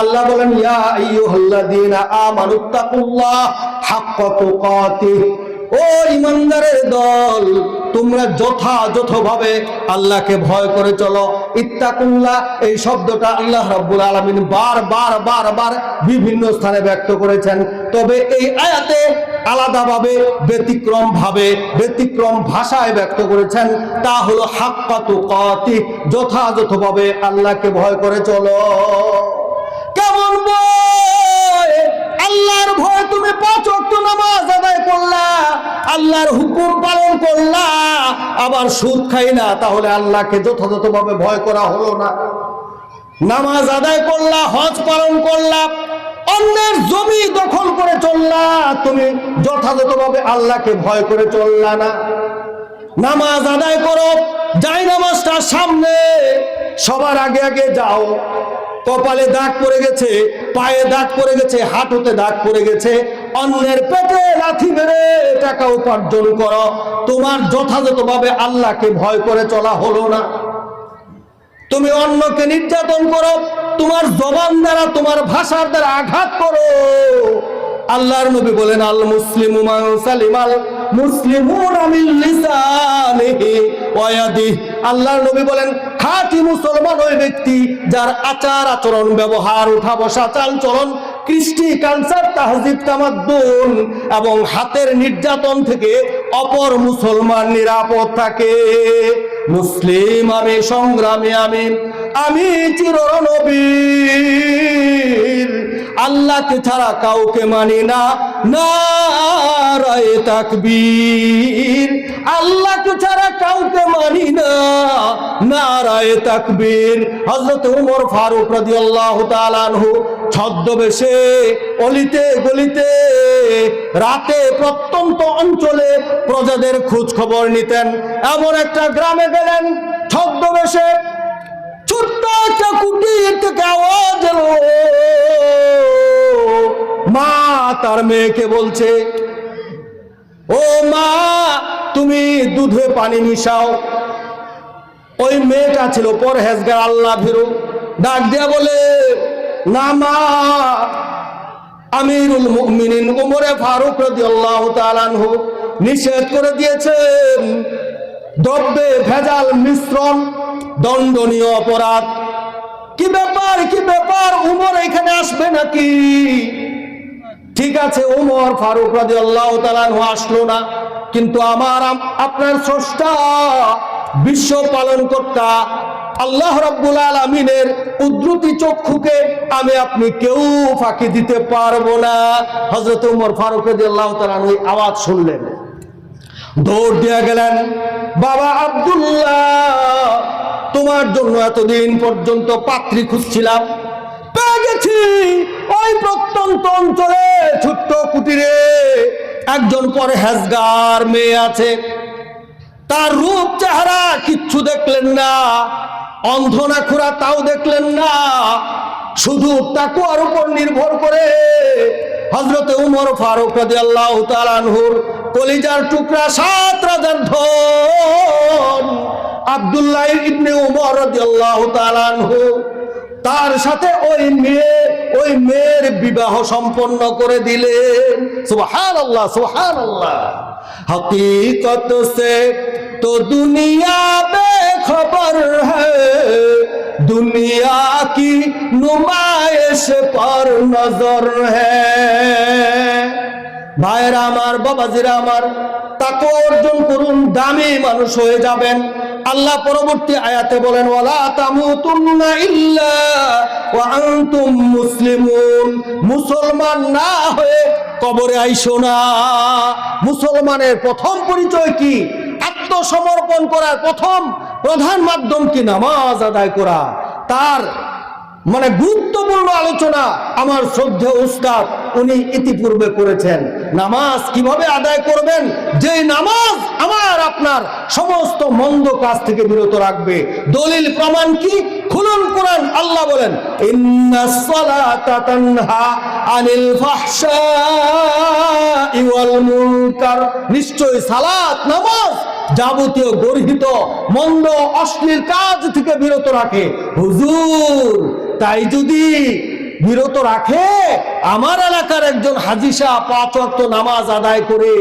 আল্লাহ বলেন ও ইমানদারের দল, তোমরা যথাযথভাবে আল্লাহকে ভয় করে চলো। ইত্তাকুল্লাহ, এই শব্দটা আল্লাহ রাব্বুল আলামিন বার বার বার বার বিভিন্ন স্থানে ব্যক্ত করেছেন। তবে এই আয়াতে আলাদাভাবে ব্যতিক্রম ভাবে ব্যতিক্রম ভাষায় ব্যক্ত করেছেন, তা হলো হাক্কা তুকাতিহ, যথাযথভাবে আল্লাহকে ভয় করে চলো। আল্লাহর ভয় তুমি পাঁচ নামাজ আদায় করলা, আল্লাহর হুকুম পালন করলা, আবার সুদ খাই না তাহলে আল্লাহকে যথাযথভাবে ভয় করা হলো না। নামাজ আদায় করলা, হজ পালন করলা, অন্যের জমি দখল করে চললা, তুমি যথাযথভাবে আল্লাহকে ভয় করে চললা না। নামাজ আদায় করো যাই নামাজটা সামনে, সবার আগে আগে যাও। কপালে দাগ পড়ে গেছে, পায়ে দাগ পড়ে গেছে, হাঁটুতে দাগ পড়ে গেছে, অন্যের পেটে লাথি মেরে টাকা উপার্জন করো। তোমার যথাযথভাবে আল্লাহকে ভয় করে চলা হলো না। তুমি অন্যকে নির্যাতন করো, তোমার জবান দ্বারা, তোমার ভাষার দ্বারা আঘাত করো। আল্লাহর নবী বলেন আল মুসলিমু মান সালিমাল মুসলিমুন মিন লিসানিহি ওয়া ইয়াদিহি। আল্লাহর নবী বলেন, খাঁটি মুসলমান ওই ব্যক্তি যার আচার আচরণ, ব্যবহার উঠা বসা চাল চলন কৃষ্টি কালচার তাহজিব, তামাদ্দুন এবং হাতের নির্যাতন থেকে অপর মুসলমান নিরাপদ থাকে। মুসলিম আমি, সংগ্রামী আমি আমি চিরনবীর আল্লাহকে ছাড়া কাউকে মানি না নারায়ে তাকবীর। আল্লাহকে ছাড়া কাউকে মানি না। নারায়ে তাকবীর। হযরত ওমর ফারুক রাদিয়াল্লাহু তাআলা আনহু ছদ্মবেশে অলিতে গলিতে রাতে প্রত্যন্ত অঞ্চলে প্রজাদের খোঁজ খবর নিতেন। এমন একটা গ্রামে গেলেন, ছদ্মবেশে ছোট্ট একটা কুটির থেকে আওয়াজ এলো। মা তার মেয়েকে বলছে, ও মা, তুমি দুধে পানি মিশাও। ওই মেয়েটা ছিল পরহেজগার, আল্লাহ ভীরু। ডাক দিয়া বলে, না মা, আমিরুল মুমিনিন উমরে ফারুক রাদিয়াল্লাহু তাআলা আনহু নিষেধ করে দিয়েছেন, দ্রব্যে ভেজাল মিশ্রণ, দণ্ডনীয় অপরাধ। কি ব্যাপার কি ব্যাপার, উমর এখানে আসবে নাকি? ঠিক আছে, উমর ফারুক তাআলা আনহু আসলো না, কিন্তু আমার আপনার স্রষ্টা বিশ্ব পালন কর্তা আল্লাহ রাব্বুল আলামিনের উদ্রুতি চক্ষুকে আমি আপনি কেউ ফাঁকি দিতে পারব না। হযরত উমর ফারুক তাআলা আনহু এই আওয়াজ শুনলেন। দৌড় দিয়ে গেলেন, বাবা আব্দুল্লাহ, তোমার জন্য এতদিন পর্যন্ত পাত্রী খুঁজছিলাম, পেয়ে গেছি। ওই প্রত্যন্ত অঞ্চলে ছোট্ট কুটিরে। একজন পরে হ্যাজগার মেয়ে আছে। তার রূপ চেহারা কিচ্ছু দেখলেন না। অন্ধ না খুরা তাও দেখলেন না। শুধু তাকুয়ার উপর নির্ভর করে হজরতে উমর ফারুক তালানহুর কলিজার টুকরা সাত রাজার ধন। আব্দুল্লাহ ইবনে উমর রাদি আল্লাহ তালানহু তার সাথে ওই মেয়ে, ওই মেয়ের বিবাহ সম্পন্ন করে দিলে। সোহান আল্লাহ সোহান আল্লাহ হকিকত সে তো দুনিয়া বে খবর দুনিয়া কি নুমায়েশ পর নজর হে। ভাইরা আমার, বাবাজিরা আমার, তাকে অর্জন করুন, দামি মানুষ হয়ে যাবেন। আল্লাহ পরবর্তী আয়াতে বলেন মুসলিমুন। মুসলমান না হয়ে কবরে আইসো না। মুসলমানের প্রথম পরিচয় কি? আত্মসমর্পণ করার প্রথম প্রধান মাধ্যম কি? নামাজ আদায় করা। তার মানে গুরুত্বপূর্ণ আলোচনা আমার শ্রদ্ধেয় উস্তাদ উনি ইতিপূর্বে করেছেন। নামাজ কীভাবে আদায় করবেন? যে নামাজ আমার আপনার সমস্ত মন্দ কাজ থেকে বিরত রাখবে। দলিল প্রমাণ কি? খুলুন কোরআন, আল্লাহ বলেন নিশ্চয় সালাত, নামাজ যাবতীয় গর্হিত, মন্দ, অশ্লীল কাজ থেকে বিরত রাখে। হুজুর, তাই যদি বিরত রাখে। আমার এলাকার একজন হাজিসা পাঁচ নামাজ আদায় করে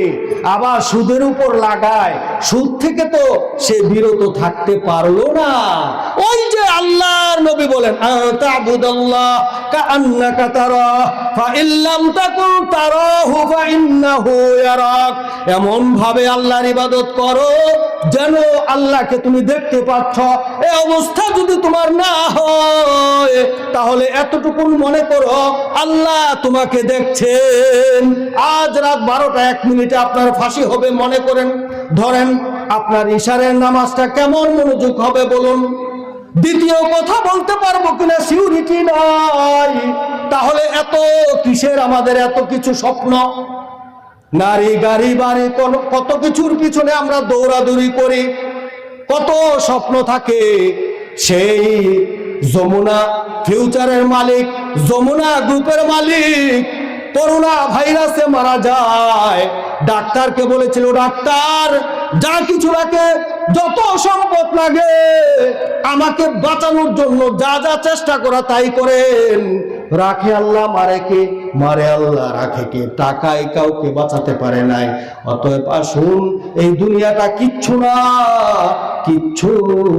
আবার সুদের উপর লাগায়। সুদ থেকে তো সে বিরত থাকতে পারল না। ওই যে আল্লাহর নবী বলেন এমন ভাবে আল্লাহর ইবাদত করো যেন আল্লাহকে তুমি দেখতে পাচ্ছ। এই অবস্থা যদি তোমার না হয়, তাহলে এতটুকু মনে করো, আল্লাহ তোমাকে দেখছেন। আজ রাত বারোটা এক মিনিটে আপনার ফাঁসি হবে, মনে করেন। ধরেন আপনার ইশারের নামাজটা কেমন মনোযোগ হবে বলুন। দ্বিতীয় কথা বলতে পারব কিনা সিউরিটি নাই। তাহলে এত কিসের আমাদের এত কিছু স্বপ্ন? নারী গাড়ি বাড়ি কত কিছুর পিছনে আমরা দৌড়াদৌড়ি করি। কত স্বপ্ন থাকে। সেই যমুনা ফিউচারের মালিক, যমুনা গ্রুপের মালিক করোনা ভাইরাসে মারা যায়। ডাক্তারকে বলেছিল, ডাক্তার, যা কিছু লাগে, যত সম্পদ লাগে, আমাকে বাঁচানোর জন্য যা যা চেষ্টা করা তাই করেন। রাখে আল্লাহ, মারে কে? মারে আল্লাহ, রাখে কে? টাকায় কাউকে বাঁচাতে পারে নাই। অতএব আসুন, এই দুনিয়াটা কিচ্ছু না কিচ্ছু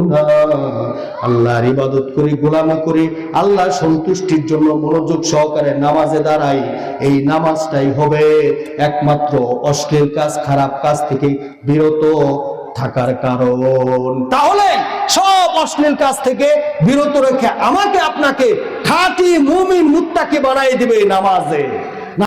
না। আল্লাহর ইবাদত করি, গোলামি করি আল্লাহ সন্তুষ্টির জন্য মনোযোগ সহকারে নামাজে দাঁড়াই। এই নামাজটাই হবে একমাত্র অশ্লীল কাজ, খারাপ কাজ থেকে বিরত থাকার কারণ। তাহলে সব অশ্লীল কাজ থেকে বিরত রেখে আমাকে আপনাকে খাঁটি মুমিন মুত্তাকে বানাই দিবে নামাজে।